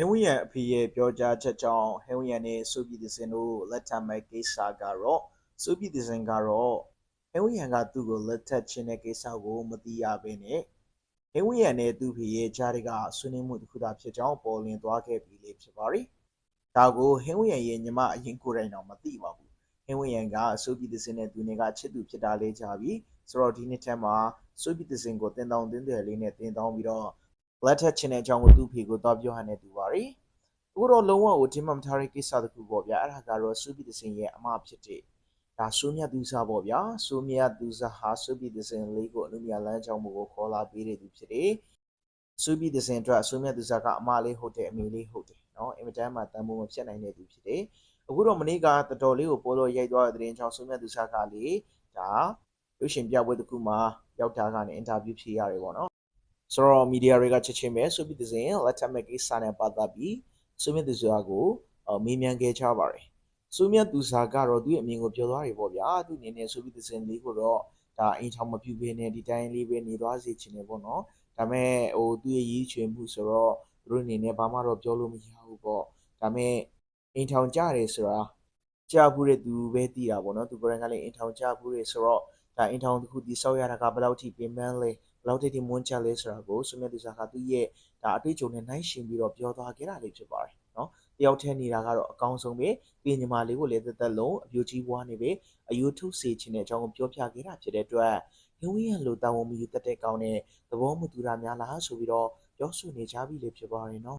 ဟင်းဝီယန်အဖေရဲ့ပြောကြားချက်ကြောင့်ဟင်းဝီယန်နဲ့ဆိုပြည်သစင်တို့လက်ထပ်မဲ့ကိစ္စကတော့ဆိုပြည်သစင်ကတော့ဟင်းဝီယန်ကသူ့ကိုလက်ထပ်ခြင်းတဲ့ကိစ္စကိုမသိရဘဲနဲ့ဟင်းဝီယန်နဲ့သူ့ဖေရဲ့ကြားတွေကဆွေးနွေးမှုတစ်ခုသာဖြစ်ကြောင်းပေါ်လွင်သွားခဲ့ပြီလေဖြစ်ပါရီဒါကိုဟင်းဝီယန်ရဲ့ညီမအရင်ကိုယ်တိုင်တော့မသိပါဘူးဟင်းဝီယန်ကဆိုပြည်သစင်နဲ့သူနဲ့ကချစ်သူဖြစ်တာလေးကြပြီဆိုတော့ဒီနှစ်ထဲမှာဆိုပြည်သစင်ကိုတင်တောင်းတင်းတယ်လေးနဲ့တင်တောင်းပြီးတော့ လက်ထက်ချင်တဲ့အကြောင်းကိုသူ့ဖေကိုတော့ပြောဟန်နေတူပါရီအခုတော့လုံးဝကိုဒီမှမထားတဲ့ကိစ္စတစ်ခုပေါ့ဗျာအဲ့ဒါကတော့စူပီတစင်ရဲ့အမဖြစ်တဲ့ဒါစူမြတ်သူစားပေါ့ဗျာစူမြတ်သူစားဟာစူပီတစင်လေးကိုအနုမြလမ်းကြောင်းကိုခေါ်လာပေးတဲ့သူဖြစ်တယ်စူပီတစင်အတွက်စူမြတ်သူစားကအမလေးဟုတ်တယ်အမေလေးဟုတ်တယ်နော်အင်မတန်မှတန်ဖိုးမဖြစ်နိုင်တဲ့သူဖြစ်တယ်အခုတော့မနေ့ကတော်တော်လေးကိုပိုးလို့ရိုက်သွားတဲ့တဲ့င်းချောင်းစူမြတ်သူစားကလေဒါရုပ်ရှင်ပြပွဲတစ်ခုမှာရောက်တာကနေအင်တာဗျူးဖြေရတယ်ပေါ့နော် ဆိုတော့မီဒီယာတွေကချက်ချင်းပဲဆိုပြီးတဲ့စဉ်လက်ထပ်မဲ့ကိစ္စနဲ့ပတ်သက်ပြီးဆိုမြတ်သူစာကိုအော်မေးမြန်းခဲ့ကြပါတယ်ဆိုမြတ်သူစာကတော့သူ့ရဲ့အမြင်ကိုပြောသွားတယ်ပေါ့ဗျာသူအနေနဲ့ဆိုပြီးတဲ့စဉ်လေးကိုတော့ဒါအိမ်ချောင်မပြူပေးနဲ့ဒီတိုင်းလေးပဲနေသွားစေချင်တယ်ပေါ့နော်ဒါမဲ့ဟိုသူ့ရဲ့ရည်ချွေမှုဆိုတော့သူတို့အနေနဲ့ဘာမှတော့ပြောလို့မရဘူးပေါ့ဒါမဲ့အိမ်ထောင်ကြတယ်ဆိုတာကြားဘူးတဲ့သူပဲသိတာပေါ့နော်သူကိုယ်တိုင်ကလည်းအိမ်ထောင်ကြဘူးတယ်ဆိုတော့ဒါအိမ်ထောင်တစ်ခုတည်ဆောက်ရတာကဘယ်လောက်ထိပြင်ပန်းလဲဘယ် လောက်တိတိမွန်းချက်လဲဆိုတာကိုဆွေးနွေးသူစားကသူ့ရဲ့ဒါအတွေ့အကြုံနဲ့နှိုင်းယှဉ်ပြီးတော့ပြောသွားခဲ့တာလေးဖြစ်ပါတယ်နော်တယောက်တည်းနေတာကတော့အကောင်းဆုံးပဲပြင်ညီမလေးကိုလည်းသက်သက်လုံးအပြိုကြီးပွားနေပဲအယူထုတ်စေခြင်းတဲ့အကြောင်းကိုပြောပြခဲ့တာဖြစ်တဲ့အတွက်ဟင်းဝင်းရလိုတာဝန်မယူတတ်တဲ့ကောင်းတဲ့သဘောမတူတာများလားဆိုပြီးတော့ပြောဆိုနေကြပြီလေဖြစ်ပါတယ်နော်